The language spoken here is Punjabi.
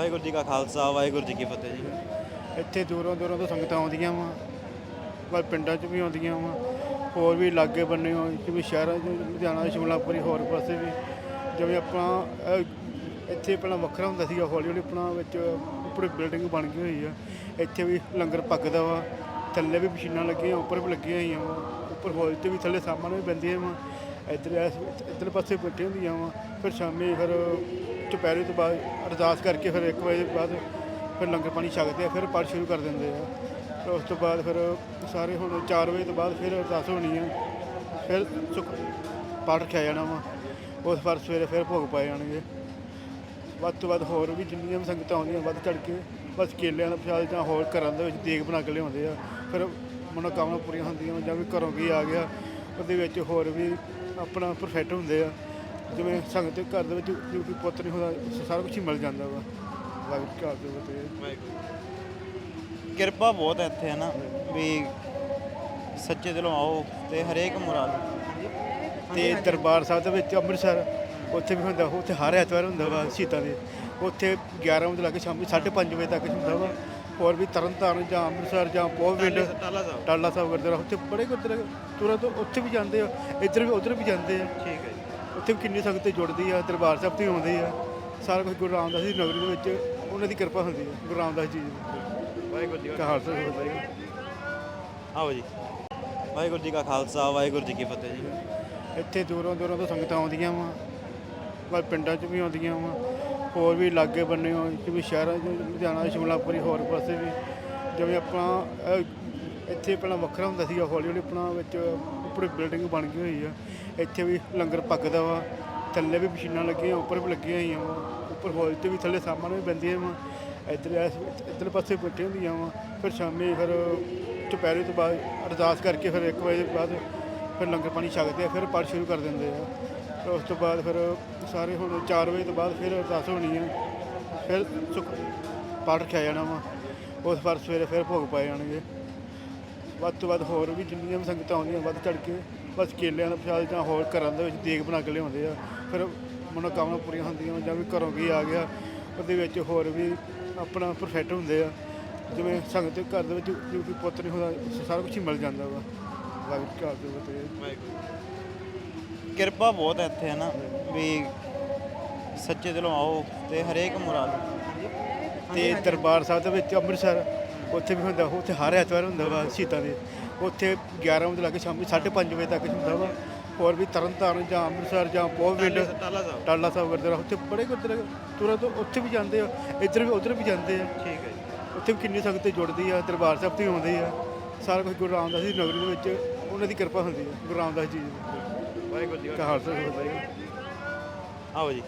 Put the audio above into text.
ਵਾਹਿਗੁਰੂ ਜੀ ਕਾ ਖਾਲਸਾ ਵਾਹਿਗੁਰੂ ਜੀ ਕੀ ਫਤਿਹ ਜੀ। ਇੱਥੇ ਦੂਰੋਂ ਦੂਰੋਂ ਤੋਂ ਸੰਗਤਾਂ ਆਉਂਦੀਆਂ ਵਾ ਪਰ ਪਿੰਡਾਂ 'ਚ ਵੀ ਆਉਂਦੀਆਂ ਵਾ ਹੋਰ ਵੀ ਲਾਗੇ ਬੰਨੇ ਹੋਏ ਜਿਵੇਂ ਸ਼ਹਿਰਾਂ 'ਚ ਲੁਧਿਆਣਾ ਸ਼ਿਮਲਾਪੁਰੀ ਹੋਰ ਪਾਸੇ ਵੀ। ਜਿਵੇਂ ਆਪਣਾ ਅਹ, ਇੱਥੇ ਪਹਿਲਾਂ ਵੱਖਰਾ ਹੁੰਦਾ ਸੀਗਾ ਹੌਲੀ ਹੌਲੀ ਆਪਣਾ ਵਿੱਚ ਉੱਪਰ ਬਿਲਡਿੰਗ ਬਣ ਗਈ ਹੋਈ ਆ। ਇੱਥੇ ਵੀ ਲੰਗਰ ਪੱਕਦਾ ਵਾ ਥੱਲੇ ਵੀ ਮਸ਼ੀਨਾਂ ਲੱਗੀਆਂ ਉੱਪਰ ਵੀ ਲੱਗੀਆਂ ਹੋਈਆਂ ਵਾ ਉੱਪਰ ਹੌਲ ਤੇ ਵੀ ਥੱਲੇ ਸਾਹਮਣੇ ਵੀ ਬੰਦੀਆਂ ਵਾ। ਇੱਧਰ ਇੱਧਰ ਪਾਸੇ ਬੈਠੇ ਹੁੰਦੀਆਂ ਵਾ ਫਿਰ ਸ਼ਾਮੀ ਫਿਰ ਚੁਪਹਿਰੇ ਤੋਂ ਬਾਅਦ ਅਰਦਾਸ ਕਰਕੇ ਫਿਰ 1 ਵਜੇ ਬਾਅਦ ਫਿਰ ਲੰਗਰ ਪਾਣੀ ਛਕਦੇ ਆ ਫਿਰ ਪਾਠ ਸ਼ੁਰੂ ਕਰ ਦਿੰਦੇ ਆ। ਫਿਰ ਉਸ ਤੋਂ ਬਾਅਦ ਫਿਰ ਸਾਰੇ ਹੁਣ 4 ਵਜੇ ਤੋਂ ਬਾਅਦ ਫਿਰ ਅਰਦਾਸ ਹੋਣੀ ਆ ਫਿਰ ਸੁਖ ਪਾਠ ਰੱਖਿਆ ਜਾਣਾ ਵਾ ਉਸ ਪਰ ਸਵੇਰੇ ਫਿਰ ਭੋਗ ਪਾਏ ਜਾਣਗੇ। ਵੱਧ ਤੋਂ ਵੱਧ ਹੋਰ ਵੀ ਜਿੰਨੀਆਂ ਵੀ ਸੰਗਤਾਂ ਆਉਂਦੀਆਂ ਵੱਧ ਚੜ ਕੇ ਬਸ ਕੇਲਿਆਂ ਦਾ ਪ੍ਰਸ਼ਾਦ ਜਾਂ ਹੋਰ ਘਰਾਂ ਦੇ ਵਿੱਚ ਦੇਗ ਬਣਾ ਕੇ ਲਿਆਉਂਦੇ ਆ ਫਿਰ ਮਨੋਕਾਮਨਾ ਪੂਰੀਆਂ ਹੁੰਦੀਆਂ ਵਾਂ, ਜਾਂ ਵੀ ਘਰੋਂ ਕੀ ਆ ਗਿਆ ਉਹਦੇ ਵਿੱਚ ਹੋਰ ਵੀ ਆਪਣਾ ਪਰਫੈਕਟ ਹੁੰਦੇ ਆ। ਜਿਵੇਂ ਸੰਗਤ ਦੇ ਘਰ ਦੇ ਵਿੱਚ ਜੋ ਕੋਈ ਪੁੱਤ ਨਹੀਂ ਹੁੰਦਾ ਸਾਰਾ ਕੁਝ ਹੀ ਮਿਲ ਜਾਂਦਾ ਵਾ। ਵਾਹਿਗੁਰੂ ਘਰ ਦੇ ਵਿੱਚ ਕਿਰਪਾ ਬਹੁਤ ਹੈ ਇੱਥੇ ਹੈ ਨਾ ਵੀ ਸੱਚੇ ਦਿਲੋਂ ਆਓ ਤੇ ਹਰੇਕ ਮੁਰਾਦ। ਤੇ ਦਰਬਾਰ ਸਾਹਿਬ ਦੇ ਵਿੱਚ ਅੰਮ੍ਰਿਤਸਰ ਉੱਥੇ ਵੀ ਹੁੰਦਾ ਉੱਥੇ ਹਰ ਐਤਵਾਰ ਹੁੰਦਾ ਵਾ ਸ਼ਹੀਦਾਂ ਦੇ। ਉੱਥੇ 11 ਵਜੇ ਲੱਗ ਕੇ ਸ਼ਾਮੀ 5:30 ਵਜੇ ਤੱਕ ਹੁੰਦਾ ਵਾ। ਹੋਰ ਵੀ ਤਰਨਤਾਰਨ ਜਾਂ ਅੰਮ੍ਰਿਤਸਰ ਜਾਂ ਪੋਹਵਿੰਡ ਟਾਲਾ ਸਾਹਿਬ ਟਾਲਾ ਸਾਹਿਬ। ਗੁਰਦੁਆਰਾ ਉੱਥੇ ਬੜੇ ਗੁਰਦੁਆਰੇ ਤੁਰੰਤ ਉੱਥੇ ਵੀ ਜਾਂਦੇ ਆ ਇੱਧਰ ਵੀ ਉੱਧਰ ਵੀ ਜਾਂਦੇ ਆ। ਠੀਕ ਹੈ ਜੀ। ਉੱਥੇ ਵੀ ਕਿੰਨੀ ਸੰਗਤ ਜੁੜਦੀ ਆ ਦਰਬਾਰ ਸਾਹਿਬ ਤੋਂ ਹੀ ਆਉਂਦੀ ਆ। ਸਾਰਾ ਕੁਝ ਗੁਰੂ ਰਾਮਦਾਸ ਦੀ ਨਗਰੀ ਦੇ ਵਿੱਚ ਉਹਨਾਂ ਦੀ ਕਿਰਪਾ ਹੁੰਦੀ ਆ ਗੁਰੂ ਰਾਮਦਾਸ ਜੀ ਦੀ। ਵਾਹਿਗੁਰੂ ਜੀ ਕਾ ਜੀ ਆਓ ਜੀ। ਵਾਹਿਗੁਰੂ ਜੀ ਕਾ ਖਾਲਸਾ ਵਾਹਿਗੁਰੂ ਜੀ ਕੀ ਫਤਿਹ ਜੀ। ਇੱਥੇ ਦੂਰੋਂ ਦੂਰੋਂ ਤੋਂ ਸੰਗਤਾਂ ਆਉਂਦੀਆਂ ਵਾ। ਪਰ ਪਿੰਡਾਂ 'ਚ ਵੀ ਆਉਂਦੀਆਂ ਵਾ ਹੋਰ ਵੀ ਲਾਗੇ ਬੰਨੇ ਹੋ ਜਿਵੇਂ ਸ਼ਹਿਰਾਂ 'ਚ ਲੁਧਿਆਣਾ ਸ਼ਿਮਲਾਪੁਰੀ ਹੋਰ ਪਾਸੇ ਵੀ। ਜਿਵੇਂ ਆਪਣਾ ਅਹ, ਇੱਥੇ ਪਹਿਲਾਂ ਵੱਖਰਾ ਹੁੰਦਾ ਸੀਗਾ ਹੌਲੀ ਹੌਲੀ ਆਪਣਾ ਵਿੱਚ ਉੱਪਰ ਬਿਲਡਿੰਗ ਬਣ ਗਈ ਹੋਈ ਆ। ਇੱਥੇ ਵੀ ਲੰਗਰ ਪੱਕਦਾ ਵਾ ਥੱਲੇ ਵੀ ਮਸ਼ੀਨਾਂ ਲੱਗੀਆਂ ਉੱਪਰ ਵੀ ਲੱਗੀਆਂ ਹੋਈਆਂ ਵਾ। ਉੱਪਰ ਹੌਲ ਤੇ ਵੀ ਥੱਲੇ ਸਾਹਮਣੇ ਵੀ ਬੰਦੀਆਂ ਵਾ। ਇੱਧਰ ਇੱਧਰ ਪਾਸੇ ਬੈਠੇ ਹੁੰਦੀਆਂ ਵਾ। ਫਿਰ ਸ਼ਾਮੀ ਫਿਰ ਦੁਪਹਿਰੇ ਤੋਂ ਬਾਅਦ ਅਰਦਾਸ ਕਰਕੇ ਫਿਰ 1 ਵਜੇ ਬਾਅਦ ਫਿਰ ਲੰਗਰ ਪਾਣੀ ਛਕਦੇ ਆ ਫਿਰ ਪਾਠ ਸ਼ੁਰੂ ਕਰ ਦਿੰਦੇ ਆ। ਉਸ ਤੋਂ ਬਾਅਦ ਫਿਰ ਸਾਰੇ ਹੁਣ 4 ਵਜੇ ਤੋਂ ਬਾਅਦ ਫਿਰ ਅਰਦਾਸ ਹੋਣੀ ਆ। ਫਿਰ ਸੁਖ ਪਾਠ ਰੱਖਿਆ ਜਾਣਾ ਵਾ। ਉਸ ਪਰ ਸਵੇਰੇ ਫਿਰ ਭੋਗ ਪਾਏ ਜਾਣਗੇ। ਵੱਧ ਤੋਂ ਵੱਧ ਹੋਰ ਵੀ ਜਿੰਨੀਆਂ ਵੀ ਸੰਗਤਾਂ ਆਉਂਦੀਆਂ, ਵੱਧ ਚੜ ਕੇ ਬਸ ਕੇਲਿਆਂ ਦਾ ਪ੍ਰਸ਼ਾਦ ਜਾਂ ਹੋਰ ਘਰਾਂ ਦੇ ਵਿੱਚ ਦੇਗ ਬਣਾ ਕੇ ਲਿਆਉਂਦੇ ਆ। ਫਿਰ ਮਨੋਕਾਮਨਾ ਪੂਰੀਆਂ ਹੁੰਦੀਆਂ ਜਾਂ ਵੀ ਘਰੋਂ ਕੀ ਆ ਗਿਆ, ਉਹਦੇ ਵਿੱਚ ਹੋਰ ਵੀ ਆਪਣਾ ਪਰਫੈਕਟ ਹੁੰਦੇ ਆ। ਜਿਵੇਂ ਸੰਗਤ ਦੇ ਘਰ ਦੇ ਵਿੱਚ ਜੋ ਕਿ ਪੁੱਤ ਨਹੀਂ ਹੁੰਦਾ ਸਾਰਾ ਕੁਝ ਹੀ ਮਿਲ ਜਾਂਦਾ ਵਾ। ਵਾਹਿਗੁਰੂ ਘਰ ਦੇ ਵਿੱਚ ਕਿਰਪਾ ਬਹੁਤ ਹੈ ਇੱਥੇ ਹੈ ਨਾ ਵੀ ਸੱਚੇ ਦਿਲੋਂ ਆਓ ਤੇ ਹਰੇਕ ਮੁਰਾਦ ਤੇ ਦਰਬਾਰ ਸਾਹਿਬ ਦੇ ਵਿੱਚ ਅੰਮ੍ਰਿਤਸਰ ਉੱਥੇ ਵੀ ਹੁੰਦਾ ਉੱਥੇ ਹਰ ਐਤਵਾਰ ਹੁੰਦਾ ਵਾ ਸ਼ਹੀਦਾਂ ਦੇ। ਉੱਥੇ 11 ਵਜੇ ਲੱਗ ਕੇ ਸ਼ਾਮੀ 5:30 ਵਜੇ ਤੱਕ ਹੁੰਦਾ ਵਾ। ਹੋਰ ਵੀ ਤਰਨਤਾਰਨ ਜਾਂ ਅੰਮ੍ਰਿਤਸਰ ਜਾਂ ਟਾਲਾ ਸਾਹਿਬ ਟਾਲਾ ਸਾਹਿਬ। ਗੁਰਦੁਆਰਾ ਉੱਥੇ ਬੜੇ ਗੁਰਦੁਆਰੇ ਤੁਰੰਤ ਉੱਥੇ ਵੀ ਜਾਂਦੇ ਆ ਇੱਧਰ ਵੀ ਉੱਧਰ ਵੀ ਜਾਂਦੇ ਆ। ਠੀਕ ਹੈ ਜੀ। ਉੱਥੇ ਵੀ ਕਿੰਨੀ ਸੰਗਤ ਜੁੜਦੀ ਆ ਦਰਬਾਰ ਸਾਹਿਬ ਤੋਂ ਹੀ ਆਉਂਦੀ ਆ। ਸਾਰਾ ਕੁਝ ਗੁਰੂ ਰਾਮਦਾਸ ਦੀ ਨਗਰੀ ਦੇ ਵਿੱਚ ਉਹਨਾਂ ਦੀ ਕਿਰਪਾ ਹੁੰਦੀ ਆ ਗੁਰੂ ਰਾਮਦਾਸ ਜੀ ਦੀ। ਵਾਹਿਗੁਰੂ ਜੀ ਕਾ ਕਹਾਲਸਾ ਹੁੰਦਾ ਆਓ ਜੀ।